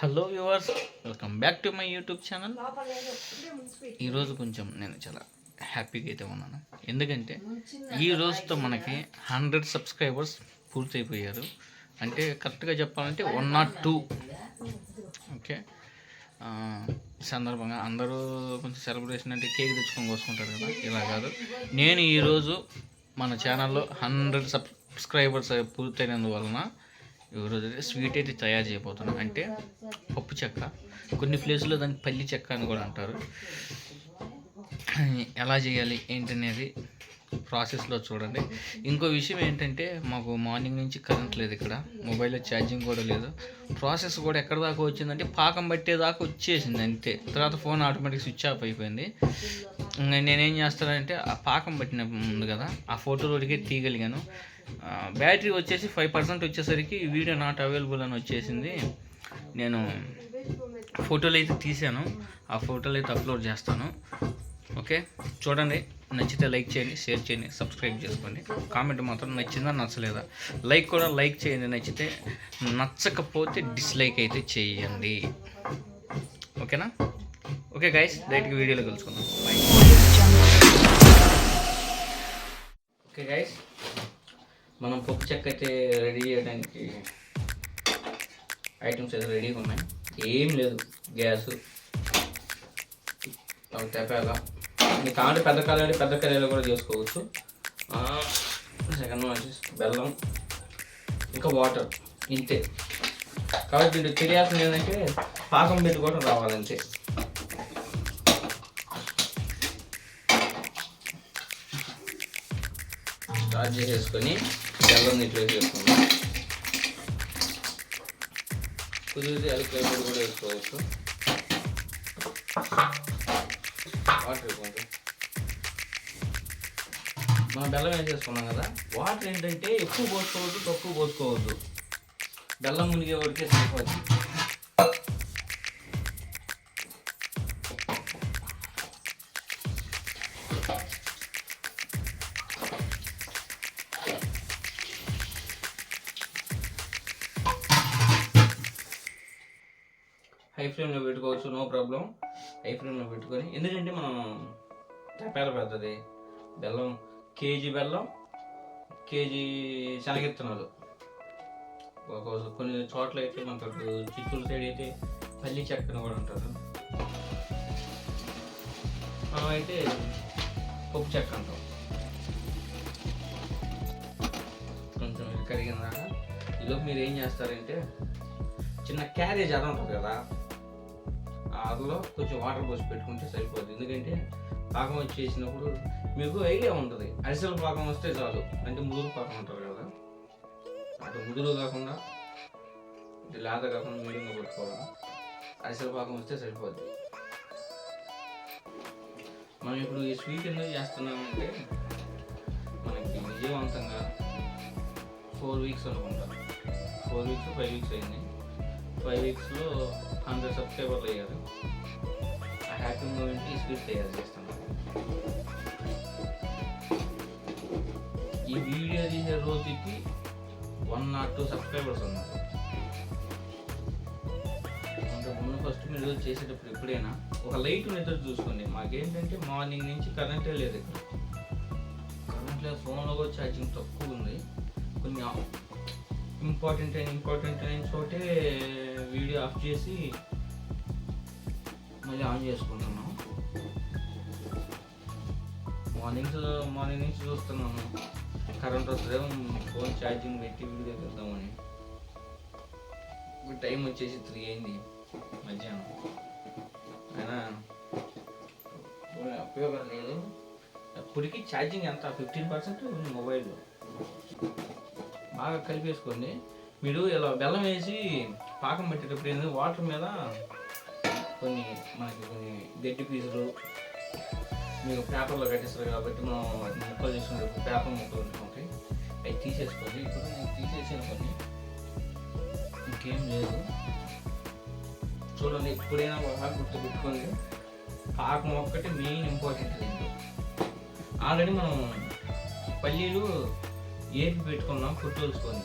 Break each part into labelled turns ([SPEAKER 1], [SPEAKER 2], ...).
[SPEAKER 1] Hello viewers welcome back to my YouTube channel ఈరోజు కొంచెం నేను చాలా హ్యాపీగా అయితే ఉన్నాను. ఎందుకంటే ఈ రోజుతో మనకి హండ్రెడ్ సబ్స్క్రైబర్స్ పూర్తయిపోయారు. అంటే కరెక్ట్గా చెప్పాలంటే వన్ నాట్ టూ ఓకే సందర్భంగా అందరూ కొంచెం సెలబ్రేషన్ అంటే కేక్ తెచ్చుకొని కోసుకుంటారు కదా. ఇలా కాదు. నేను ఈరోజు మన ఛానల్లో హండ్రెడ్ సబ్స్క్రైబర్స్ పూర్తయినందువలన ఈరోజు అయితే స్వీట్ అయితే తయారు చేయబోతున్నాం. అంటే పప్పు చెక్క. కొన్ని ప్లేసుల్లో దాన్ని పల్లి చెక్క అని కూడా అంటారు. ఎలా చేయాలి ఏంటనేది ప్రాసెస్లో చూడండి. ఇంకో విషయం ఏంటంటే మాకు మార్నింగ్ నుంచి కరెంట్ లేదు ఇక్కడ. మొబైల్లో ఛార్జింగ్ కూడా లేదు. ప్రాసెస్ కూడా ఎక్కడ దాకా వచ్చిందంటే పాకం పట్టేదాకా వచ్చేసింది అంతే. తర్వాత ఫోన్ ఆటోమేటిక్ స్విచ్ ఆఫ్ అయిపోయింది. నేనేం చేస్తానంటే ఆ పాకం పట్టిన ఉంది కదా ఆ ఫోటో వరకే తీయగలిగాను. బ్యాటరీ వచ్చేసి ఫైవ్ పర్సెంట్ వచ్చేసరికి వీడియో నాట్ అవైలబుల్ అని వచ్చేసింది. నేను ఫోటోలు అయితే తీసాను ఆ ఫోటోలు అయితే అప్లోడ్ చేస్తాను. ఓకే? చూడండి. నచ్చితే లైక్ చేయండి షేర్ చేయండి సబ్స్క్రైబ్ చేసుకోండి. కామెంట్ మాత్రం నచ్చిందా నచ్చలేదా? లైక్ కూడా లైక్ చేయండి. నచ్చితే నచ్చకపోతే డిస్లైక్ అయితే చేయండి. ఓకేనా? ఓకే గైస్ డైరెక్ట్గా వీడియోలో కలుసుకుందాం. బాయ్ ఓకే గైస్ మనం పప్పు చెక్క అయితే రెడీ చేయడానికి ఐటమ్స్ అయితే రెడీగా ఉన్నాయి. ఏం లేదు గ్యాస్. ఒక తెపాల మీకు కావాలంటే పెద్ద కళాయి పెద్ద కళాయిలో కూడా చేసుకోవచ్చు. సెకండ్ వన్ వచ్చేసి బెల్లం ఇంకా వాటర్ ఇంతే. కాబట్టి దీంట్లో తెలియాల్సింది ఏంటంటే పాకం పెట్టుకోవడం రావాలంతే. స్టార్ట్ చేసేసుకొని తెల్లని ఇట్లా వేసేసుకుందాం కుదిరితే ఎలక్ట్రైడ్ కూడా వేసుకోవచ్చు. వాటర్ కొంచెం మనం బెల్లం వేసేసుకున్నాం కదా? వాటర్ ఏంటంటే ఎక్కువ పోసుకోవద్దు తక్కువ పోసుకోవద్దు. బెల్లం మునిగే వరకే సరిపోతుంది. హై ఫ్లేమ్లో పెట్టుకోవచ్చు నో ప్రాబ్లం. హై ఫ్లేమ్లో పెట్టుకొని ఎందుకంటే మనం తపాల పెద్దది. బెల్లం కేజీ బెల్లం కేజీ శనగిత్తనాలు ఒక కొన్ని చోట్ల అయితే మనకు చిత్తూరు సైడ్ అయితే పల్లి చెక్కన కూడా ఉంటారు మనం అయితే పప్పు చెక్క అంటాం. కొంచెం కరిగిన దాకా. ఈలోపు మీరు ఏం చేస్తారంటే చిన్న క్యారేజ్ అర ఉంటుంది కదా ఆ కొంచెం వాటర్ పోసి పెట్టుకుంటే సరిపోతుంది. ఎందుకంటే పాకం వచ్చేసినప్పుడు మీకు ఐడియా ఉంటుంది. అరిసెల పాకం వస్తే చాలు. అంటే ముదురు పాకం అంటారు కదా. అటు ముదురు కాకుండా ఇటు లేత కాకుండా మీడియంగా పెట్టుకోవాలి అరిసెల పాకం వస్తే సరిపోద్ది. మనం ఇప్పుడు ఈ స్వీట్ ఎందుకు చేస్తున్నామంటే మనకి విజయవంతంగా ఫోర్ వీక్స్ అనుకుంటా. ఫోర్ వీక్స్ ఫైవ్ వీక్స్ అయింది. ఫైవ్ వీక్స్లో హండ్రెడ్ సబ్స్క్రైబర్లు అయ్యారు. ఆ హ్యాపీ మూమెంట్ ఈ తయారు చేస్తాను ఈ వీడియో తీసే రోజుకి వన్ నాట్ టూ సబ్స్క్రైబర్స్ ఉన్నారు. అంటే ముందు ఫస్ట్ మీరు చేసేటప్పుడు ఎప్పుడైనా ఒక లైట్ నిద్ర చూసుకోండి. మాకేంటంటే మార్నింగ్ నుంచి కరెంటే లేదు ఇక్కడ. కరెంట్ లేదు ఫోన్లో కూడా ఛార్జింగ్ తక్కువ ఉంది. కొన్ని ఇంపార్టెంట్ అయిన ఇంపార్టెంట్ అయిన చోటే వీడియో ఆఫ్ చేసి మళ్ళీ ఆన్ చేసుకుంటున్నాం. మార్నింగ్ మార్నింగ్ నుంచి చూస్తున్నాను కరెంట్ వస్తుందేమో ఫోన్ ఛార్జింగ్ పెట్టి వీడియో చూద్దామని. ఇప్పుడు టైం వచ్చేసి త్రీ అయింది మధ్యాహ్నం. అయినా ఉపయోగం లేదు. అప్పటికి ఛార్జింగ్ ఎంత? ఫిఫ్టీన్ పర్సెంట్ మొబైల్లో. బాగా కలిపేసుకోండి మీరు ఇలా బెల్లం వేసి పాకం పెట్టేటప్పుడు ఏంటంటే వాటర్ మీద కొన్ని మనకి కొన్ని గడ్డి పీసులు మీకు పేపర్లో కట్టేస్తారు కాబట్టి మనం వాటిని ముక్కలు చేసుకునేటప్పుడు పేపర్ ముక్కలు ఉంటాయి అవి తీసేసుకోండి. ఇప్పుడు నేను తీసేసాను కొన్ని. ఇంకేం లేదు. చూడండి ఎప్పుడైనా బాగా గుర్తుపెట్టుకోండి. పాకం ఒక్కటి మెయిన్ ఇంపార్టెంట్ ఆల్రెడీ మనం పల్లీలు ఏపి పెట్టుకున్నాం పుట్టోల్చుకొని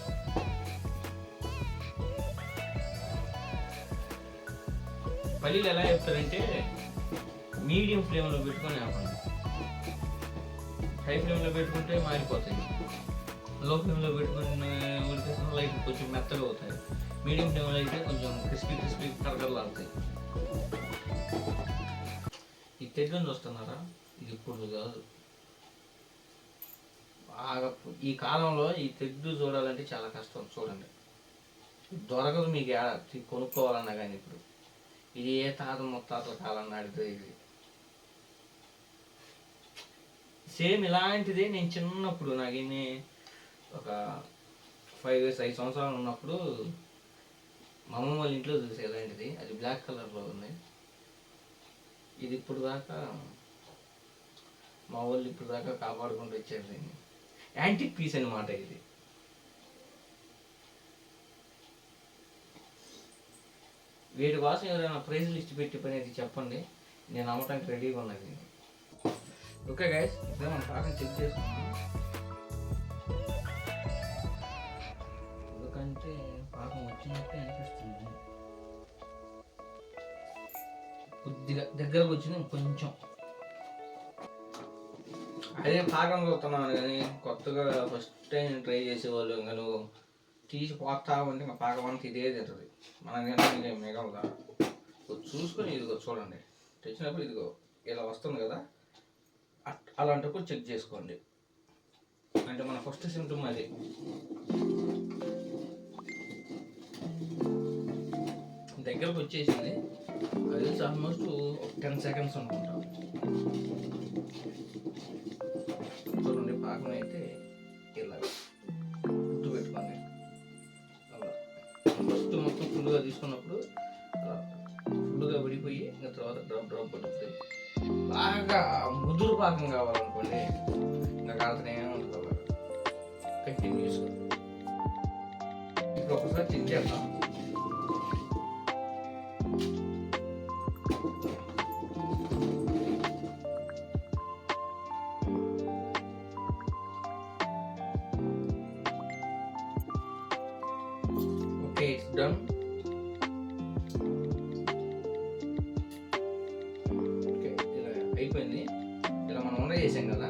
[SPEAKER 1] పల్లీలు ఎలా చెప్తారంటే మీడియం ఫ్లేమ్లో పెట్టుకొని ఆపండి. హై ఫ్లేమ్లో పెట్టుకుంటే మారిపోతాయి. లో ఫ్లేమ్లో పెట్టుకుని ఉడికేసిన లైట్ కొంచెం మెత్తగా అవుతాయి. మీడియం ఫ్లేమ్లో అయితే కొంచెం క్రిస్పీ క్రిస్పీ కరకరలాడుతాయి ఈ తెడ్డుని చూస్తున్నారా? ఇది ఇప్పుడు కాదు. ఈ కాలంలో ఈ తెడ్డు చూడాలంటే చాలా కష్టం చూడండి. దొరకదు మీకు ఏడ కొనుక్కోవాలన్నా కానీ ఇప్పుడు. ఇది ఏ తాత ముత్తాతల కాలం నాటిదో ఇది. సేమ్ ఇలాంటిదే నేను చిన్నప్పుడు నాకు ఇన్ని ఒక ఫైవ్ ఇయర్స్ ఐదు సంవత్సరాలు ఉన్నప్పుడు మా అమ్మ వాళ్ళ ఇంట్లో చూసే ఇలాంటిది. అది బ్లాక్ కలర్లో ఉంది. ఇది ఇప్పుడు దాకా మా వాళ్ళు ఇప్పుడు దాకా కాపాడుకుంటూ వచ్చారు దీన్ని. యాంటిక్ పీస్ అనమాట ఇది. వీటి కోసం ఎవరైనా ప్రైజ్ లిస్ట్ పెట్టి పని అది చెప్పండి. నేను అమ్మటానికి రెడీగా ఉన్నది ఓకే గైస్ ఇదే మనం పాకం చెక్ చేసుకున్నాం ఎందుకంటే పాకం వచ్చినట్టే అనిపిస్తుంది. కొద్దిగా దగ్గరకు వచ్చింది కొంచెం. అదే పాకం చూస్తున్నాను కానీ కొత్తగా ఫస్ట్ టైం ట్రై చేసేవాళ్ళు ఇంకా నువ్వు తీసి పోతా ఉంటే ఇంకా పాకం అంతా ఇదే తింటుంది. మన తినడానికి మిగలదా? చూసుకొని ఇదిగో చూడండి. తెచ్చినప్పుడు ఇదిగో ఇలా వస్తుంది కదా? అట్- అలాంటప్పుడు చెక్ చేసుకోండి. అంటే మన ఫస్ట్ సిమ్టమ్ అది. దగ్గరకు వచ్చేసింది. అది ఆల్మోస్ట్ టెన్ సెకండ్స్ అనుకుంటాం. చూడండి అయితే ఇలా గుర్తు పెట్టుకోండి అలా. ఫస్ట్ మొత్తం ఫుల్గా తీసుకున్నప్పుడు అలా ఫుల్గా విడిపోయి ఇంకా తర్వాత డ్రాప్ డ్రాప్ పడుతుంది బాగా ముదురు పాకం కావాలనుకోండి ఇంకా కాలుతూనే ఉంటుంది అలాగా కంటిన్యూస్గా ఇప్పుడు ఒకసారి చెక్ చేద్దాం. ఓకే ఓకే ఇలా అయిపోయింది. ఇలా మనం ఉండ చేసాం కదా.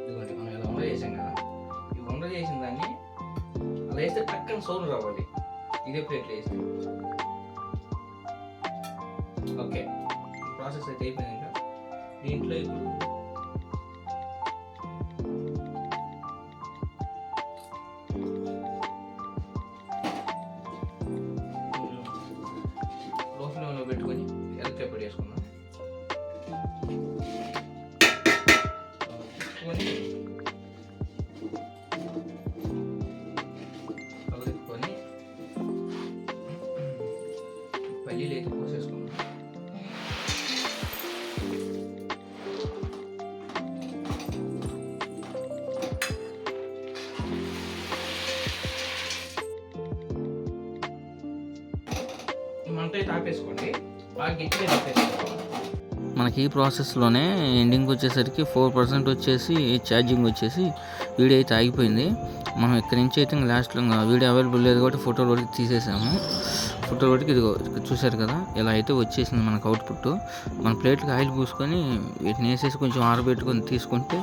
[SPEAKER 1] ఇదిగోండి మనం ఇలా ఉండ చేసాం కదా. ఈ ఉండ చేసిన దాన్ని అలా వేస్తే పక్కన సౌండ్ రావాలి. ఇదే ప్లేట్లో వేస్తే. ఓకే ప్రాసెస్ అయితే అయిపోయింది ఇంకా. దీంట్లో ఇప్పుడు పల్లీలు అయితే పోసేసుకుందాం ఈ మంట అయితే ఆపేసుకోండి బాగా గట్టిగా ఆపేసుకోవాలి మనకి ఈ ప్రాసెస్లోనే ఎండింగ్ వచ్చేసరికి ఫోర్ పర్సెంట్ వచ్చేసి ఛార్జింగ్ వచ్చేసి వీడియో అయితే ఆగిపోయింది. మనం ఇక్కడి నుంచి అయితే ఇంకా లాస్ట్లో ఇంకా వీడియో అవైలబుల్ లేదు కాబట్టి ఫోటోలు తీసేసాము. ఫోటోలు వరకు ఇదిగో చూశారు కదా ఇలా అయితే వచ్చేసింది మనకు అవుట్పుట్ మన ప్లేట్కి ఆయిల్ పూసుకొని వీటిని వేసేసి కొంచెం ఆరబెట్టుకొని తీసుకుంటే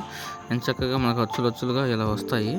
[SPEAKER 1] చక్కగా మనకు అచ్చులు అచ్చులుగా ఇలా వస్తాయి.